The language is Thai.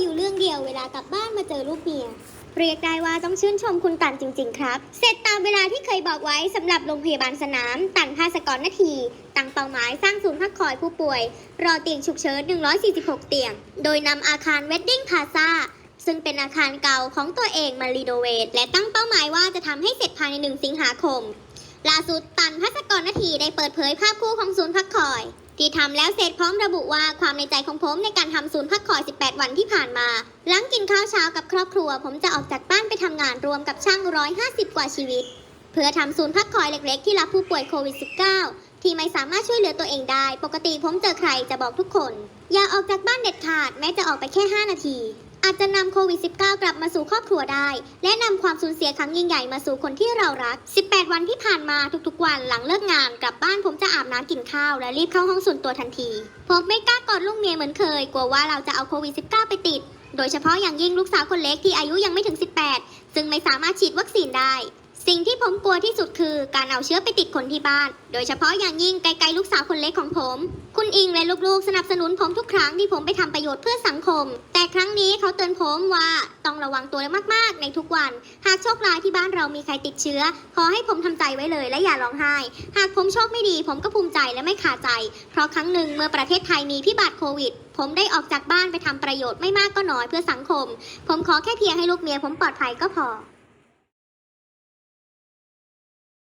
อยู่เรื่องเดียวเวลากลับบ้านมาเจอลูกเมีย เรียกได้ว่าต้องชื่นชมคุณตันจริง ๆ ครับ เสร็จตามเวลาที่เคยบอกไว้สำหรับโรงพยาบาลสนาม ตันภาสกรนาทีตั้งเป้าหมายสร้างศูนย์พักคอยผู้ป่วย รอเตียงฉุกเฉิน 146 เตียง โดยนำอาคารเวดดิ้งพาซาซึ่งเป็นอาคารเก่าของตัวเองมารีโนเวทและตั้งเป้าหมายว่าจะทำให้เสร็จภายใน1สิงหาคมล่าสุดตันพัสกรนาทีได้เปิดเผยภาพคู่ของศูนย์พักคอย ที่ทำแล้วเสร็จพร้อมระบุว่าความในใจของผมในการทำศูนย์พักคอย 18 วันที่ผ่านมา หลังกินข้าวเช้ากับครอบครัว ผมจะออกจากบ้านไปทำงานรวมกับช่าง 150 กว่าชีวิต เพื่อทำศูนย์พักคอยเล็กๆ ที่รับผู้ป่วยโควิด -19 ที่ไม่สามารถช่วยเหลือตัวเองได้ ปกติผมเจอใครจะบอกทุกคน อย่าออกจากบ้านเด็ดขาดแม้จะออกไปแค่ 5 นาที อาจจะนำโควิด -19 กลับมาสู่ครอบครัวได้ และนำความสูญเสียครั้งยิ่งใหญ่มาสู่คนที่เรารัก 18 วันที่ผ่านมาทุกๆ วันหลังเลิกงานกลับบ้านผมจะอาบน้ำกินข้าวและรีบเข้าห้องส่วนตัวทันที ผมไม่กล้ากอดลูกเมียเหมือนเคย กลัวว่าเราจะเอาโควิด -19 ไปติด โดยเฉพาะอย่างยิ่งลูกสาวคนเล็กที่อายุยังไม่ถึง 18 ซึ่งไม่สามารถฉีดวัคซีนได้ สิ่งที่ผมกลัวที่สุดคือการเอาเชื้อไปติดคนที่บ้าน โดยเฉพาะอย่างยิ่งไกลๆลูกสาวคนเล็กของผม คุณอิงและลูกๆ สนับสนุนผมทุกครั้งที่ผมไปทำประโยชน์เพื่อสังคม แต่ครั้งนี้เขาเตือนผมว่าต้องระวังตัวมากๆ ในทุกวัน หากโชคร้ายที่บ้านเรามีใครติดเชื้อ ขอให้ผมทำใจไว้เลยและอย่าร้องไห้ หากผมโชคไม่ดี ผมก็ภูมิใจและไม่ขาดใจ เพราะครั้งหนึ่งเมื่อประเทศไทยมีพิบัติโควิดผมได้ออกจากบ้านไปทำประโยชน์ไม่มากก็น้อยเพื่อสังคม ผมขอแค่เพียงให้ลูกเมียผมปลอดภัยก็พอ